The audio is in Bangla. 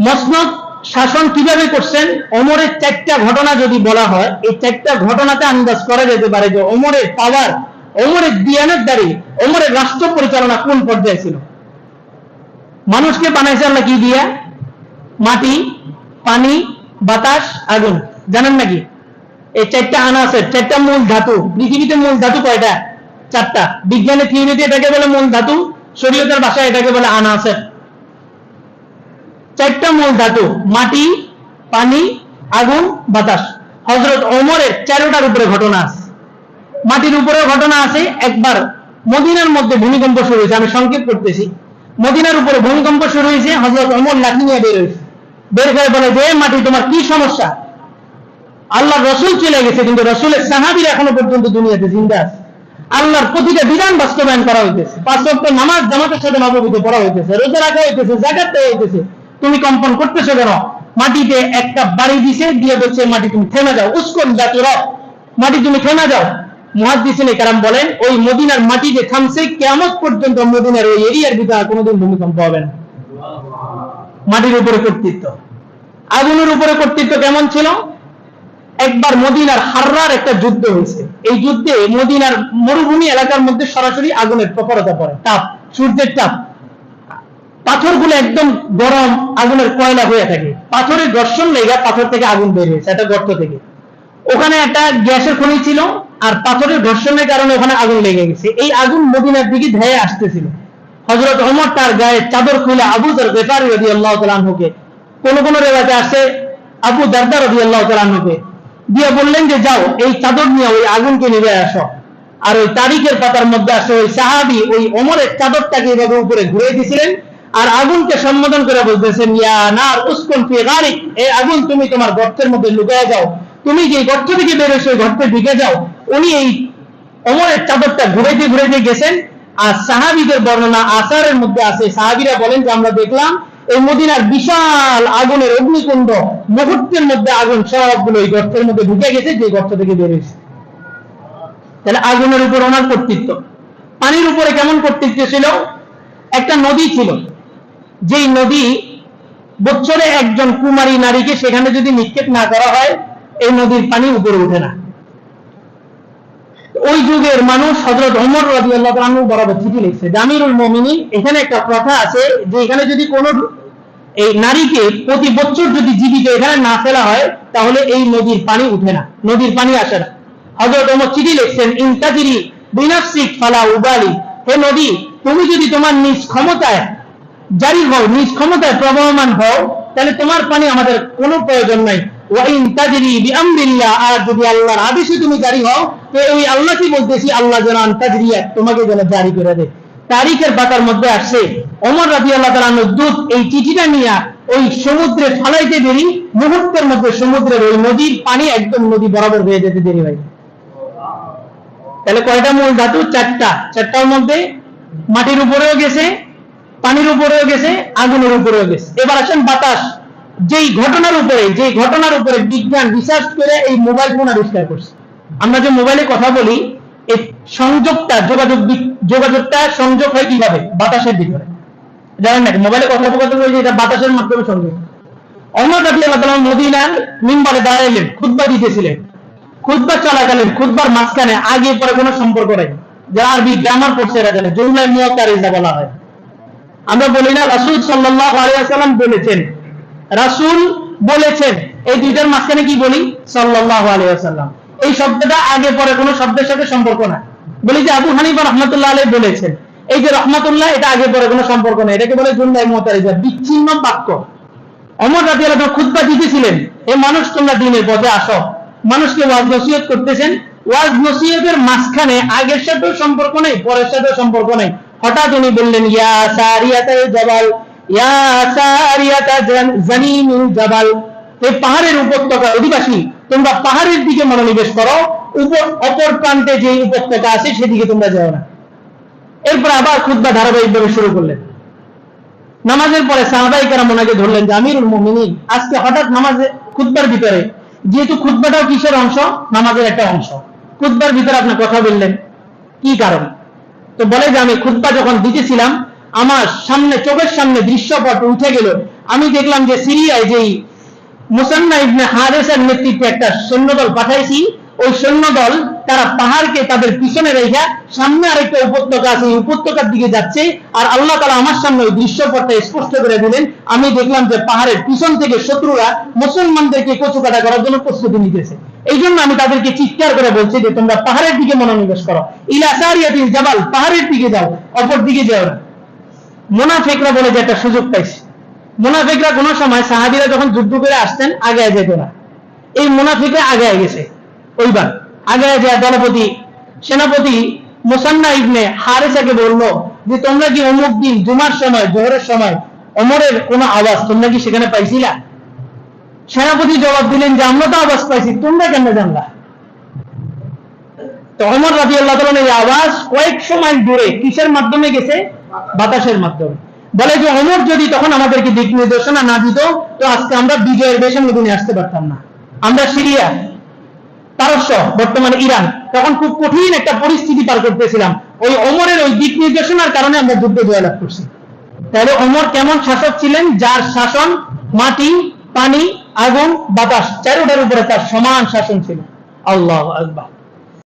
মসনদ শাসন কীভাবে করছেন? ওমরের চারটা ঘটনা যদি বলা হয়, এই চারটা ঘটনাতে আন্দাজ করা যেতে পারে যে ওমরের পাওয়ার, ওমরের দিয়ানের দাঁড়িয়ে ওমরের রাষ্ট্র পরিচালনা কোন পর্যায়ে ছিল? মানুষকে বানাইছে আল্লাহ কি দিয়া? মাটি, পানি, বাতাস, আগুন। জানেন নাকি? এই চারটা আনা আছে। চারটা মূল ধাতু। পৃথিবীতে মূল ধাতু কয়টা? চারটা। বিজ্ঞানের থিওরিতে এটাকে বলে মূল ধাতু, শরীয়তের ভাষায় এটাকে বলে আনা আছে। চারটা মূল ধাতু, মাটি, পানি, আগুন, বাতাস। হজরত ওমরের চারোটার উপরে ঘটনা আছে। মাটির উপরে ঘটনা আছে। একবার মদিনার মধ্যে ভূমিকম্প শুরু হয়েছে। আমি সংক্ষেপ করতেছি। মদিনার উপরে ভূমিকম্প শুরু হয়েছে। হজরত ওমর লাঠি নিয়ে বের হয়েছে। বের করে বলে যে মাটি, তোমার কি সমস্যা? আল্লাহ রসুল চলে গেছে, কিন্তু রসুলের সাহাবির এখনও পর্যন্ত দুনিয়াতে জিন্দা আছে। আল্লাহর প্রতিটা বিধান বাস্তবায়ন করা হইতেছে। পাঁচ নামাজ জামাতের সাথে নবমীতে পড়া হইতেছে। রোজা রাখা হইতেছে জাকাত দেওয়া হইতেছে। তুমি কম্পন করতেছো কেন? মাটিতে একটা বাড়ি দিছে, দিয়ে বলছে, মাটি তুমি থেমে যাও। উস্কন রব, মাটি তুমি থেমে যাও। মুহাদ্দিসিনে কারাম বলেন, ওই মদিনার মাটি যে থামছে কেমন পর্যন্ত মদিনার ওই এরিয়ার ভিতরে কোনোদিন ভূমিকম্প হবে না। মাটির উপরে কর্তৃত্ব। আগুনের উপরে কর্তৃত্ব কেমন ছিল? একবার মদিনার হাররার একটা যুদ্ধ হয়েছে। এই যুদ্ধে মদিনার মরুভূমি এলাকার মধ্যে সরাসরি আগুনের প্রখরতা পড়ে, তাপ, সূর্যের তাপ। পাথরগুলো একদম গরম আগুনের কয়লা হয়ে থাকে। পাথরের ঘর্ষণ লেগে পাথর থেকে আগুন বের হয়েছে একটা গর্ত থেকে। ওখানে একটা গ্যাসের খনি ছিল আর পাথরের ঘর্ষণের কারণে ওখানে আগুন লেগে গেছে। এই আগুন মদিনার দিকে ধেয়ে আসতেছিল। হজরত ওমর তার গায়ে চাদর খুলে আবু দর বেপারি রবি আল্লাহ তালাহুকে কোন কোন রেবাতে আসে আবু দারদা রবি আল্লাহ তালাহুকে দিয়ে বললেন যে, যাও, এই চাদর নিয়ে ওই আগুনকে নিভে আসো। আর ওই তারিখের পাতার মধ্যে আসে ওই সাহাবি ওই অমরের চাদরটাকে এইভাবে উপরে ঘুরে দিয়েছিলেন আর আগুনকে সম্বোধন করে বলতেছেন, ইয়া নার উস্কুন ফি গারিক। এই আগুন তুমি তোমার গর্তের মধ্যে লুকিয়ে যাও। তুমি যে গর্ত থেকে বেরোছো ওই গর্তে ঢুকে যাও। উনি এই ওমরের চাদরটা ঘুরেতে ঘুরেতে গেছেন, আর সাহাবিদের বর্ণনা আসারের মধ্যে আছে। সাহাবিরা বলেন যে, আমরা দেখলাম এই মদিনার বিশাল আগুনের অগ্নিকুণ্ড। মুহূর্তের মধ্যে আগুন সবগুলো এই গর্তের মধ্যে ঢুকে গেছে যে গর্ত থেকে বেরিয়েছে তাহলে আগুনের উপর ওনার কর্তৃত্ব। পানির উপরে কেমন কর্তৃত্ব ছিল? একটা নদী ছিল। যেই নদী বছরে একজন কুমারী নারীকে সেখানে যদি নিক্ষেপ না করা হয়, এই নদীর পানি উপরে ওঠে না। ওই যুগের মানুষ হজরত ওমর রাজি আল্লাহ বরাবর চিঠি লিখছে, জামিরুল মমিনী এখানে একটা কথা আছে যে এখানে যদি কোনো এই নারীকে প্রতি বছর যদি জীবিত এখানে না ফেলা হয়, তাহলে এই নদীর পানি উঠে না, নদীর পানি আসে না। হজরত ওমর চিঠি লিখছেন ইনতাজিরি বিনাফসিক ফালা উবালি হে নদী তুমি যদি তোমার নিজ ক্ষমতায় জারি হও, নিজ ক্ষমতায় প্রবহমান হও, তাহলে তোমার পানি আমাদের কোনো প্রয়োজন নাই। আর যদি আল্লাহর আদেশে তুমি জারি হও, তো ওই আল্লাহ কি বলতেছি, আল্লাহ যেন তোমাকে যেন জারি করে তারিখের পাতার মধ্যে আসছে, ওমর রাজি আল্লাহ এই চিঠিটা নিয়ে ওই সমুদ্রে ফালাইতে দেরি, মুহূর্তের মধ্যে সমুদ্রের ওই নদীর পানি একদম নদী বরাবর হয়ে যেতে দেরি হয়। তাহলে কয়টা মূল ধাতু? চারটা। চারটার মধ্যে মাটির উপরেও গেছে পানির উপরেও গেছে, আগুনের উপরেও গেছে। এবার আসেন বাতাস। যেই ঘটনার উপরে, যেই ঘটনার উপরে বিজ্ঞান রিসার্চ করে এই মোবাইল ফোন আবিষ্কার করছে। আমরা যে মোবাইলে কথা বলি এই সংযোগটা, যোগাযোগ যোগাযোগটা সংযোগ হয় কীভাবে? বাতাসের ভিতরে। জানেন নাকি? মোবাইলে কথা বলতে বলি এটা বাতাসের মাধ্যমে সংযোগ। অমর রাজি আল্লাহ মদিনার মিম্বারে দাঁড়াইলেন, খুতবা দিতেছিলেন। খুতবা চলাকালীন খুতবার মাঝখানে আগে পরে কোনো সম্পর্ক নেই। যারা আরবি গ্রামার পড়ছে এরা জানে জুমলায় মুয়াক্কারিজা বলা হয়। আমরা বলি না, রাসূল আলাইহি বলেছেন। রাসূল বলেছেন। এই দুইটার মাঝখানে কি বলি? সাল্লাল্লাহু আলাইহি ওয়াসাল্লাম। এই শব্দটা আগে পরে কোনো শব্দের সাথে সম্পর্ক না বলি যে আবু হানিফা রাহমাতুল্লাহ আলাইহি বলেছেন, এই যে রহমাতুল্লাহ, এটা আগে পরে কোনো সম্পর্ক নেই। এটাকে বলে জুমলায় মুয়াক্কারিজা বিচ্ছিন্ন বাক্য। অমর রাজি আল্লাহ খুতবা দিতেছিলেন এ মানুষ, তোমরা দিনের পথে আসো। মানুষকে ওয়াজ নসিহত করতেছেন। ওয়াজ নসিহতের মাঝখানে আগের সাথেও সম্পর্ক নেই, পরের সাথেও সম্পর্ক নেই। হঠাৎ উনি বললেন, ইয়া সারিয়াতা জাবাল, ইয়া সারিয়াতা জান- জানিনুল জাবাল। এই পাহাড়ের উপত্যকা অধিবাসী, তোমরা পাহাড়ের দিকে মনোনিবেশ করো, উপর, অপর প্রান্তে যে উপত্যকা আছে সেদিকে তোমরা যাও না। এরপর আবার খুদ্া ধারাবাহিকভাবে শুরু করলেন। নামাজের পরে সাহাবাই কারাম ওনাকে ধরলেন যে, আমিরুল মুমিনিন, আজকে হঠাৎ নামাজে, খুতবার ভিতরে, যেহেতু খুতবাটাও কিসের অংশ? নামাজের একটা অংশ। খুতবার ভিতরে আপনি কথা বললেন। কি কারণ? তো বলে যে আমি খুতবা যখন দিতেছিলাম আমার সামনে, চোখের সামনে দৃশ্যপট উঠে গেল। আমি দেখলাম যে সিরিয়ায় যেই মুসান্না ইবনে হারেসের নেতৃত্বে একটা সৈন্যদল পাঠাইছি, ওই সৈন্যদল তারা পাহাড়কে তাদের পিছনে রেখা সামনে আরেকটা উপত্যকা আছে উপত্যকার দিকে যাচ্ছে, আর আল্লাহ তালা আমার সামনে ওই দৃশ্যপটটা স্পষ্ট করে দিলেন। আমি দেখলাম যে পাহাড়ের পিছন থেকে শত্রুরা মুসলমানদেরকে কচুকাটা করার জন্য প্রস্তুতি নিতেছে। এই জন্য আমি তাদেরকে চিৎকার করে বলছি যে তোমরা পাহাড়ের দিকে মনোনিবেশ করো। ইলা সারিয়াতিল জাবাল, পাহাড়ের দিকে যাও, অপর দিকে যাও মোনাফেকরা বলে যে একটা সুযোগ পাইছে। মোনাফেকরা কোনো সময় সাহাবিরা যখন যুদ্ধ করে আসতেন আগে যেত না। এই মোনাফিকরা আগে গেছে ওইবার। আগে যায় দলপতি, সেনাপতি মোসান্না ইবনে হারেসাকে বলল যে, তোমরা কি অমুক দিন জুমার সময়, জোহরের সময় অমরের কোনো আওয়াজ তোমরা কি সেখানে পাইছিলা? সেনাপতি জবাব দিলেন যে, আমরা তো আওয়াজ পাইছি, তোমরা কেন জানলা? তো রাজি আল্লাহ এই আওয়াজ কয়েকশো মাইল দূরে কিসের মাধ্যমে গেছে? বাতাসের মাধ্যমে। বলে যে অমর যদি তখন আমাদেরকে দিক নির্দেশনা না দিত, তো আজকে আমরা বিজয়ের দেশে মধ্যে আসতে পারতাম না। আমরা সিরিয়া, পারস্য, বর্তমানে ইরান, তখন খুব কঠিন একটা পরিস্থিতি পার করতেছিলাম। ওই অমরের ওই দিক নির্দেশনার কারণে আমরা যুদ্ধ জয়লাভ করছি। তাহলে অমর কেমন শাসক ছিলেন? যার শাসন মাটি পানি আগুন বাতাস চারোটার উপরে তার সমান শাসন ছিল। আল্লাহ আকবার।